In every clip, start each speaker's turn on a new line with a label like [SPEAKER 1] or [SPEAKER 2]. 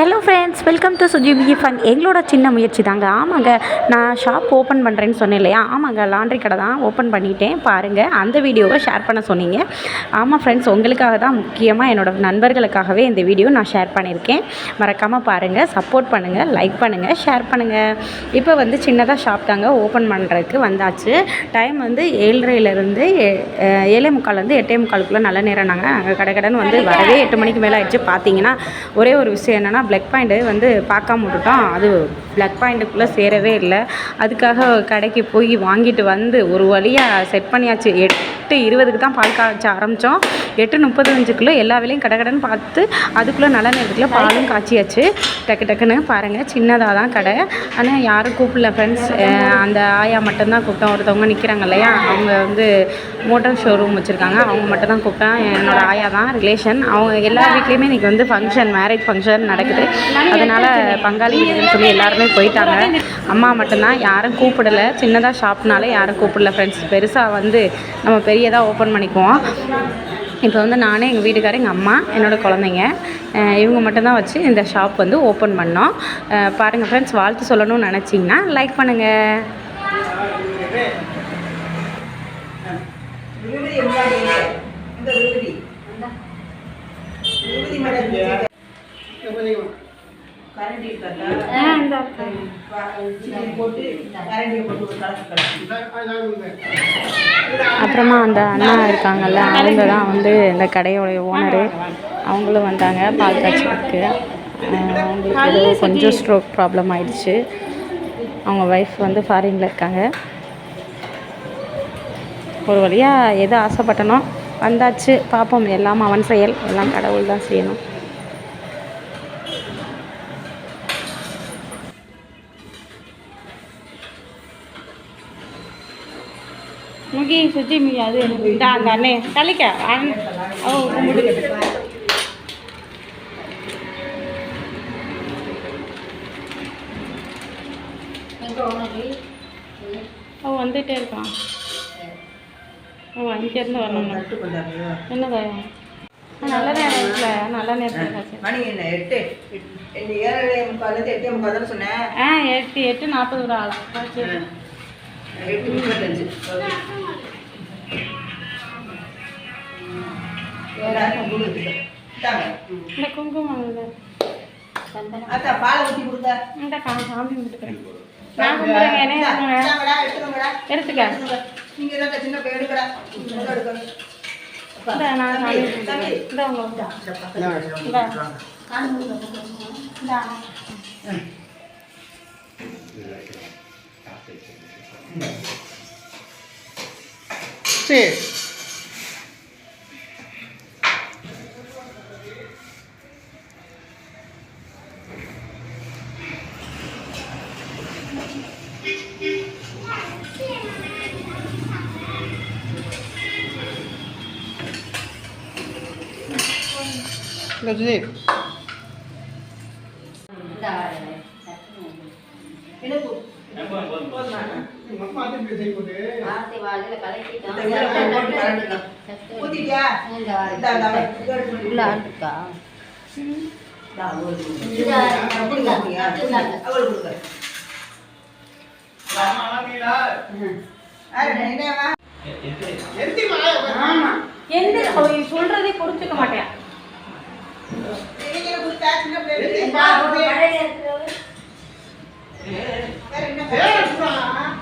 [SPEAKER 1] Hello, friend. Friends welcome to சுஜிபி fun எங்களோட சின்ன முயற்சி தாங்க. ஆமாங்க நான் ஷாப் ஓப்பன் பண்ணுறேன்னு சொன்னேன் இல்லையா? ஆமாங்க லாண்ட்ரி கடை தான் ஓப்பன் பண்ணிட்டேன். பாருங்கள் அந்த வீடியோவை ஷேர் பண்ண சொன்னீங்க. ஆமாம் ஃப்ரெண்ட்ஸ் உங்களுக்காக தான் முக்கியமாக என்னோடய நண்பர்களுக்காகவே இந்த வீடியோ நான் ஷேர் பண்ணியிருக்கேன். மறக்காமல் பாருங்கள் சப்போர்ட் பண்ணுங்கள் லைக் பண்ணுங்கள் ஷேர் பண்ணுங்கள் இப்போ வந்து சின்னதாக ஷாப் தாங்க ஓப்பன் பண்ணுறதுக்கு வந்தாச்சு. டைம் வந்து ஏழரைலேருந்து ஏழே முக்கால்லேருந்து எட்டே முக்காலுக்குள்ளே நல்ல நேரம் நாங்கள் அங்கே கடை கடன் வந்து வரவே எட்டு மணிக்கு மேலே ஆயிடுச்சு. பார்த்தீங்கன்னா ஒரே ஒரு விஷயம் என்னென்னா பிளக் பாயிண்ட்டு வந்து பார்க்காம விட்டுட்டோம். அது பிளக் பாயிண்ட்டுக்குள்ளே சேரவே இல்லை. அதுக்காக கடைக்கு போய் வாங்கிட்டு வந்து ஒரு வழியாக செட் பண்ணியாச்சு. எட்டு இருபதுக்கு தான் பால் காய்ச்ச ஆரம்பித்தோம் எட்டு முப்பத்தஞ்சுக்குள்ளே எல்லா வேலையும் கடை கடைன்னு பார்த்து அதுக்குள்ளே நல்ல நேரத்துக்குள்ளே பாலும் காய்ச்சியாச்சு. டக்கு டக்குன்னு பாருங்கள் சின்னதாக தான் கடை. ஆனால் யாரும் கூப்பிடல ஃப்ரெண்ட்ஸ் அந்த ஆயா மட்டும்தான் கூப்பிட்டோம். ஒருத்தவங்க நிற்கிறாங்க இல்லையா? அவங்க வந்து மோட்டார் ஷோரூம் வச்சுருக்காங்க. அவங்க மட்டும் தான் கூப்பிட்டேன் என்னோடய ஆயா தான் ரிலேஷன் அவங்க எல்லா வீட்லேயுமே இன்றைக்கி வந்து ஃபங்க்ஷன் மேரேஜ் ஃபங்க்ஷன் நடக்குது. அதனால் பங்காளி சொல்லி எல்லாருமே போயிட்டாங்க. அம்மா மட்டும்தான் யாரும் கூப்பிடல. சின்னதாக ஷாப்னாலே யாரும் கூப்பிடல ஃப்ரெண்ட்ஸ் பெருசாக வந்து நம்ம பெரியதாக ஓப்பன் பண்ணிக்குவோம். இப்போ வந்து நானே எங்கள் வீட்டுக்காரர் எங்கள் அம்மா என்னோடய குழந்தைங்க இவங்க மட்டும்தான் வச்சு இந்த ஷாப் வந்து ஓப்பன் பண்ணோம். பாருங்கள் ஃப்ரெண்ட்ஸ் வாழ்த்து சொல்லணும்னு நினச்சிங்கன்னா லைக் பண்ணுங்கள்
[SPEAKER 2] கரண்டி இருக்கா. சிக்கன் போட்டு கரண்டியை போட்டு ஒரு கலக்கு கலக்கு
[SPEAKER 1] அப்புறமா அந்த அண்ணா இருக்காங்கல்ல அவங்க தான் வந்து இந்த கடையோடைய ஓனரு அவங்களும் வந்தாங்க பால் காய்ச்சலுக்கு அவங்களுக்கு ஏதோ கொஞ்சம் ஸ்ட்ரோக் ப்ராப்ளம் ஆயிடுச்சு. அவங்க ஒய்ஃப் வந்து ஃபாரினில் இருக்காங்க. ஒரு வழியாக எது ஆசைப்பட்டனோ வந்தாச்சு. பார்ப்போம் எல்லாம் அவன் செயல். எல்லாம் கடவுள் தான் செய்யணும். முகி சுஜி முகி அது அந்த அண்ணே தள்ளிக்க. அண்ணன் ஓ கும்பிடு. ஓ வந்துட்டே இருக்கான். ஓ இங்கேருந்து வரணும்.
[SPEAKER 2] கொண்டாடுறியோ?
[SPEAKER 1] என்னதா நல்ல நேரம் இல்லை நல்ல நேரத்தில்
[SPEAKER 2] மணி என்ன? எட்டு. எட்டே முக்கால் தானே சொன்னேன்?
[SPEAKER 1] ஆ எட்டு எட்டு நாற்பது ஒரு ஆளா. சரி
[SPEAKER 2] எட்டு முப்பத்தஞ்சு.
[SPEAKER 1] இந்த குங்குமம்
[SPEAKER 2] அத்தா பாலை ஊற்றி கொடுங்க.
[SPEAKER 1] இந்த கா சாமி கும்பிட்டுக்கிறேன் நான்
[SPEAKER 2] எடுத்துக்கோங்கடா.
[SPEAKER 1] எடுத்துக்க.
[SPEAKER 2] எடுத்துக்கோங்க. நீங்க தான் சின்ன எடுக்கணும்.
[SPEAKER 1] இந்த. இந்த உங்க இந்த.
[SPEAKER 2] இந்த
[SPEAKER 1] இந்த.
[SPEAKER 2] சரி
[SPEAKER 1] சொல்றதே புரிஞ்சுக்க மாட்டேன்
[SPEAKER 2] இன்னைக்கு எனக்கு கொடுத்தா, சின்ன பிள்ளைகளுக்கு. வேற என்ன பண்ணலாம்?
[SPEAKER 1] ஏய்,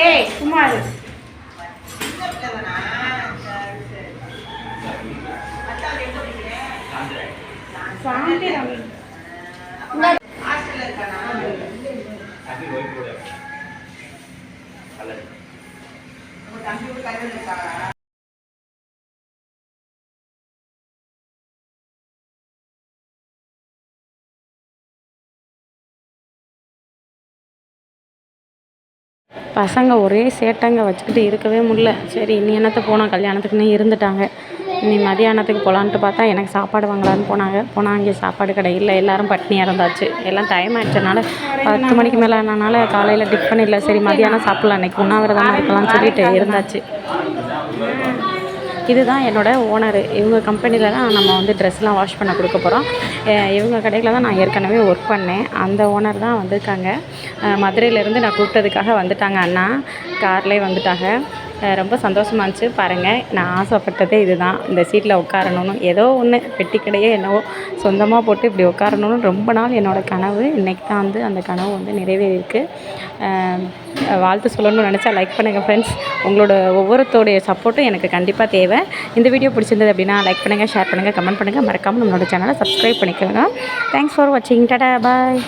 [SPEAKER 1] ஏய் குமார் சாந்தி ரவி
[SPEAKER 2] ஹாஸ்டல்ல இருக்கானா
[SPEAKER 1] பசங்க ஒரே சேட்டைங்க வச்சுக்கிட்டு இருக்கவே முடியல. சரி இனி என்னத்தை போனோம்? கல்யாணத்துக்குன்னு இருந்துட்டாங்க. இனி மதியானத்துக்கு போகலான்ட்டு பார்த்தா எனக்கு சாப்பாடு வாங்கலான்னு போனாங்க. போனால் அங்கே சாப்பாடு கடை இல்லை. எல்லாரும் பட்னியாக இருந்தாச்சு எல்லாம் டைம் ஆயிடுச்சனால பத்து மணிக்கு மேலே ஆனனால காலையில் டிஃபன் இல்லை. சரி மதியானம் சாப்பிட்லாம். அன்றைக்கி உண்ணாவிரதமாக இருக்கலாம்னு சொல்லிட்டு இருந்தாச்சு. இதுதான் என்னோட ஓனர் இவங்க கம்பெனியில் தான் நம்ம வந்து ட்ரெஸ்லாம் வாஷ் பண்ண கொடுக்க போகிறோம் இவங்க கடையில் தான் நான் ஏற்கனவே ஒர்க் பண்ணேன். அந்த ஓனர் தான் வந்திருக்காங்க. மதுரையிலேருந்து நான் கூப்பிட்டதுக்காக வந்துட்டாங்க அண்ணா. கார்லேயே வந்துட்டாங்க. ரொம்ப சந்தோஷமாக இருந்துச்சு. பாருங்கள் நான் ஆசைப்பட்டதே இதுதான். இந்த சீட்டில் உட்காரணும்னு ஏதோ ஒன்று பெட்டி கடையே என்னவோ சொந்தமாக போட்டு இப்படி உட்காரணும்னு ரொம்ப நாள் என்னோடய கனவு. இன்றைக்கி தான் வந்து அந்த கனவு வந்து நிறைவேறியிருக்கு. வாழ்த்து சொல்லணும்னு நினச்சா லைக் பண்ணுங்கள் ஃப்ரெண்ட்ஸ் உங்களோட ஒவ்வொருத்தோடைய சப்போர்ட்டும் எனக்கு கண்டிப்பாக தேவை. இந்த வீடியோ பிடிச்சிருந்தது அப்படின்னா லைக் பண்ணுங்கள் ஷேர் பண்ணுங்கள் கமெண்ட் பண்ணுங்கள் மறக்காமல் நம்மளோட சேனலை சப்ஸ்கிரைப் பண்ணிக்கோங்க. தேங்க்ஸ் ஃபார் வாட்சிங் டாடா பாய்